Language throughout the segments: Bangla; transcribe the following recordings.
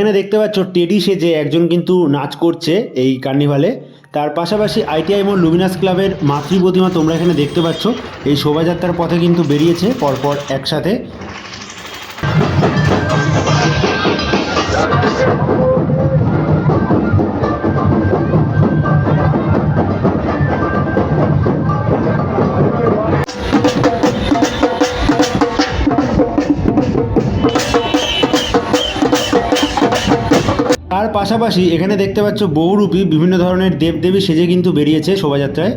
এখানে দেখতে পাচ্ছ টেডি সেজে একজন কিন্তু নাচ করছে এই কার্নিভালে। তার পাশাপাশি আইটিআই মোড় লুমিনাস ক্লাবের মাতৃ প্রতিমা তোমরা এখানে দেখতে পাচ্ছ। এই শোভাযাত্রার পথে কিন্তু বেরিয়েছে, পরপর একসাথে। পাশাপাশি এখানে দেখতে পাচ্ছ বহুরূপী বিভিন্ন ধরনের দেবদেবী সেজে কিন্তু বেরিয়েছে শোভাযাত্রায়।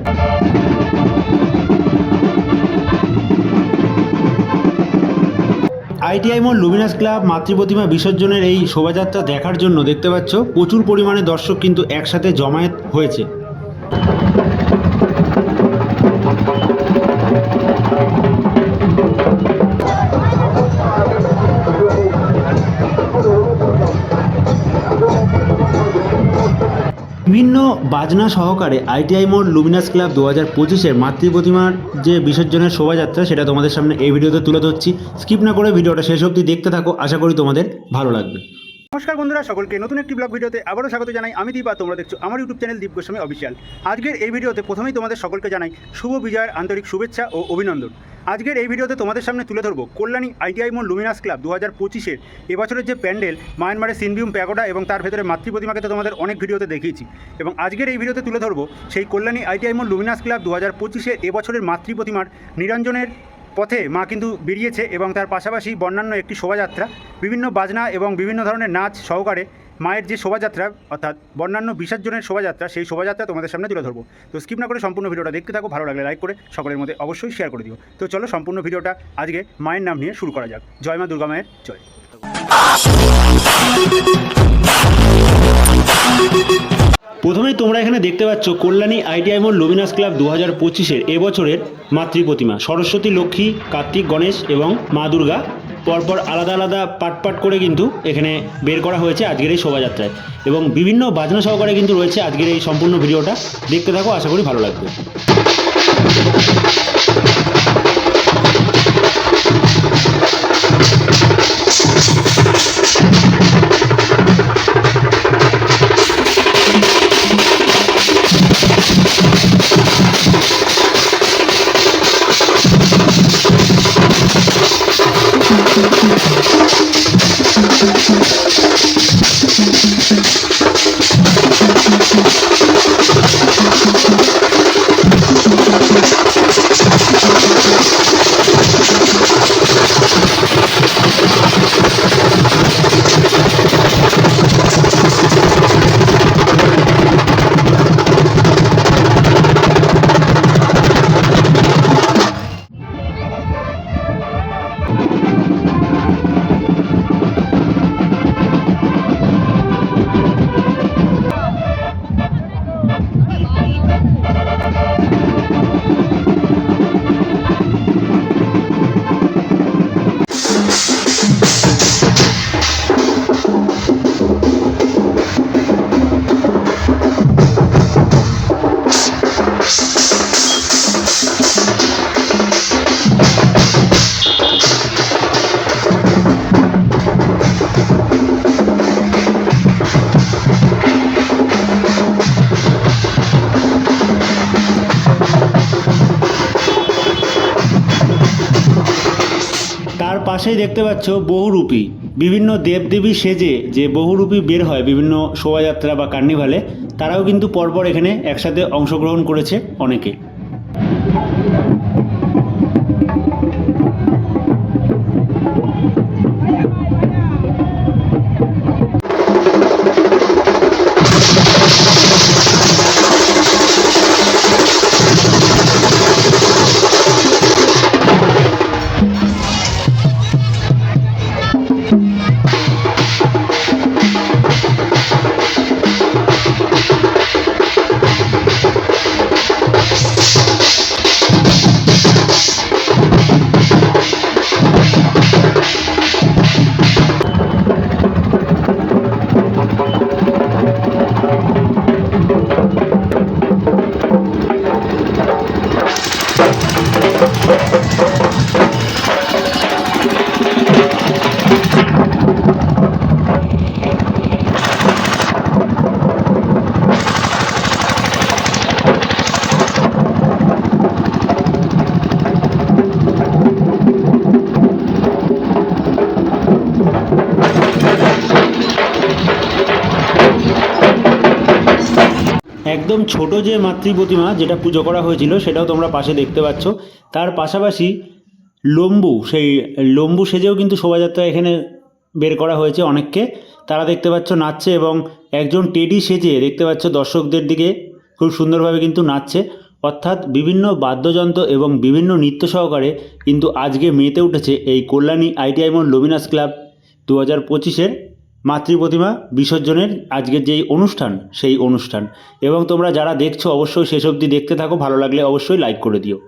আইটিআই মল লুমিনাস ক্লাব মাতৃপ্রতিমা বিসর্জনের এই শোভাযাত্রা দেখার জন্য দেখতে পাচ্ছ প্রচুর পরিমাণে দর্শক কিন্তু একসাথে জমায়েত হয়েছে। বিভিন্ন বাজনা সহকারে আইটিআই মোড় লুমিনাস ক্লাব দু হাজার পঁচিশের মাতৃপ্রতিমার যে বিসর্জনের শোভাযাত্রা, সেটা তোমাদের সামনে এই ভিডিওতে তুলে ধরছি। স্কিপ না করে ভিডিওটা শেষ অবধি দেখতে থাকো, আশা করি তোমাদের ভালো লাগবে। নমস্কার বন্ধুরা, সকলকে নতুন একটি ব্লগ ভিডিওতে আবারও স্বাগত জানাই। আমি দীপা, তোমরা দেখছ আমার YouTube channel Deep Goswami official আজকের এই ভিডিওতে প্রথমেই তোমাদের সকলকে জানাই শুভ বিজয়ের আন্তরিক শুভেচ্ছা ও অভিনন্দন। আজকের এই ভিডিওতে তোমাদের সামনে তুলে ধরবো কল্যাণী আইটিআই মোড় লুমিনাস ক্লাব দু হাজার পঁচিশের এবছরের যে প্যান্ডেল, মায়ানমারের সিনভিউম প্যাগোডা এবং তার ভেতরে মাতৃপ্রতিমাকে তো তোমাদের অনেক ভিডিওতে দেখিয়েছি। এবং আজকের এই ভিডিওতে তুলে ধরবো সেই কল্যাণী আইটিআই মোড় লুমিনাস ক্লাব দু হাজার পঁচিশের এবছরের মাতৃ প্রতিমার নিরঞ্জনের পথে মা কিন্তু বেরিয়েছে এবং তার পাশাপাশি বর্ণান্য একটি শোভাযাত্রা, বিভিন্ন বাজনা এবং বিভিন্ন ধরনের নাচ সহকারে মায়ের যে শোভাযাত্রা, অর্থাৎ বর্ণান্য বিসর্জনের শোভাযাত্রা, সেই শোভাযাত্রা তোমাদের সামনে তুলে ধরবো। তো স্কিপ না করে সম্পূর্ণ ভিডিওটা দেখতে থাকো, ভালো লাগলে লাইক করে সকলের মধ্যে অবশ্যই শেয়ার করে দিও। তো চলো সম্পূর্ণ ভিডিওটা আজকে মায়ের নাম নিয়ে শুরু করা যাক। জয় মা দুর্গা মায়ের জয়। প্রথমেই তোমরা এখানে দেখতে পাচ্ছ কল্যাণী আইটিআই মোড় লুমিনাস ক্লাব দু হাজার পঁচিশের এবছরের মাতৃপ্রতিমা, সরস্বতী, লক্ষ্মী, কার্তিক, গণেশ এবং মা দুর্গা। পরপর আলাদা আলাদা পাট পাট করে কিন্তু এখানে বের করা হয়েছে আজকের এই শোভাযাত্রায়। এবং বিভিন্ন বাজনা সহকারে কিন্তু রয়েছে আজকের এই সম্পূর্ণ ভিডিওটা। দেখতে থাকো, আশা করি ভালো লাগবে। Thank you. তার দেখতে পাচ্ছ বহুরূপী। বিভিন্ন দেবদেবী সেজে যে বহুরূপী বের হয় বিভিন্ন শোভাযাত্রা বা কার্নিভালে, তারাও কিন্তু পরপর এখানে একসাথে অংশগ্রহণ করেছে অনেকে। ছোট যে মাতৃ প্রতিমা যেটা পুজো করা হয়েছিল, সেটাও তোমরা পাশে দেখতে পাচ্ছ। তার পাশাপাশি লম্বু, সেই লম্বু সেজেও কিন্তু শোভাযাত্রা এখানে বের করা হয়েছে অনেককে। তারা দেখতে পাচ্ছ নাচছে এবং একজন টেডি সেজে দেখতে পাচ্ছ দর্শকদের দিকে খুব সুন্দরভাবে কিন্তু নাচছে। অর্থাৎ বিভিন্ন বাদ্যযন্ত্র এবং বিভিন্ন নৃত্য সহকারে কিন্তু আজকে মেতে উঠেছে এই কল্যাণী আইটিআই মোড় লুমিনাস ক্লাব। দু হাজার পঁচিশের মাতৃ প্রতিমা বিসর্জনের আজকের যেই অনুষ্ঠান, সেই অনুষ্ঠান। এবং তোমরা যারা দেখছ, অবশ্যই শেষ অবধি দেখতে থাকো। ভালো লাগলে অবশ্যই লাইক করে দিও।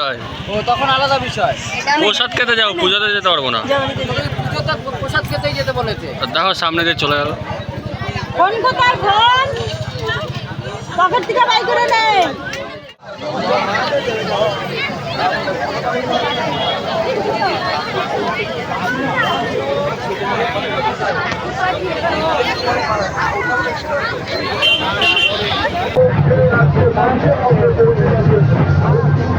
আলাদা বিষয়। প্রসাদ খেতে যাও পুজোতে যেতে পারব না। পুজোতে প্রসাদ খেতেই যেতে বলেছে। দেখো সামনে দিয়ে চলে গেল। ফোন? কোথায়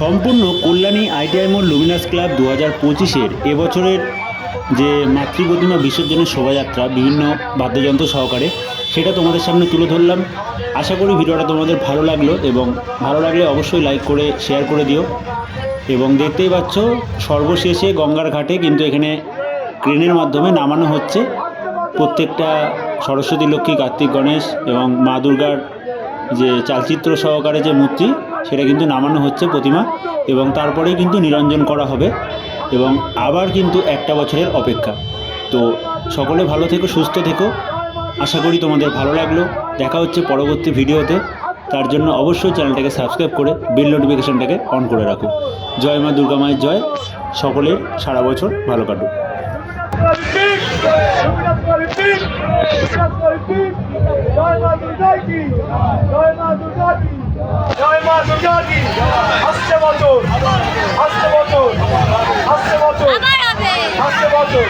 সম্পূর্ণ কল্যাণী আইটিআই মোড় লুমিনাস ক্লাব দু হাজার পঁচিশের এবছরের যে মাতৃপ্রতিমা বিসর্জনের শোভাযাত্রা, বিভিন্ন বাদ্যযন্ত্র সহকারে, সেটা তোমাদের সামনে তুলে ধরলাম। আশা করি ভিডিওটা তোমাদের ভালো লাগল এবং ভালো লাগলে অবশ্যই লাইক করে শেয়ার করে দিও। এবং দেখতেই পাচ্ছ, সর্বশেষে গঙ্গার ঘাটে কিন্তু এখানে ক্রেনের মাধ্যমে নামানো হচ্ছে। প্রত্যেকটা সরস্বতী লক্ষ্মী, কার্তিক গণেশ এবং মা দুর্গার যে চালচিত্র সহকারে যে মূর্তি, সেটা কিন্তু নামানো হচ্ছে প্রতিমা এবং তারপরেই কিন্তু নিরঞ্জন করা হবে এবং আবার কিন্তু একটা বছরের অপেক্ষা। তো সকলে ভালো থেকো, সুস্থ থেকো। আশা করি তোমাদের ভালো লাগল। দেখা হচ্ছে পরবর্তী ভিডিওতে। তার জন্য অবশ্যই চ্যানেলটাকে সাবস্ক্রাইব করে বেল নোটিফিকেশনটাকে অন করে রাখো। জয় মা দুর্গা মায়ের জয়। সকলের সারা বছর ভালো কাটুক। জয় মা দুর্গা কি জয় মা দুর্গা কি জয় মা দুর্গা কি আসছে বছর আসছে বছর আসছে বছর আসছে বছর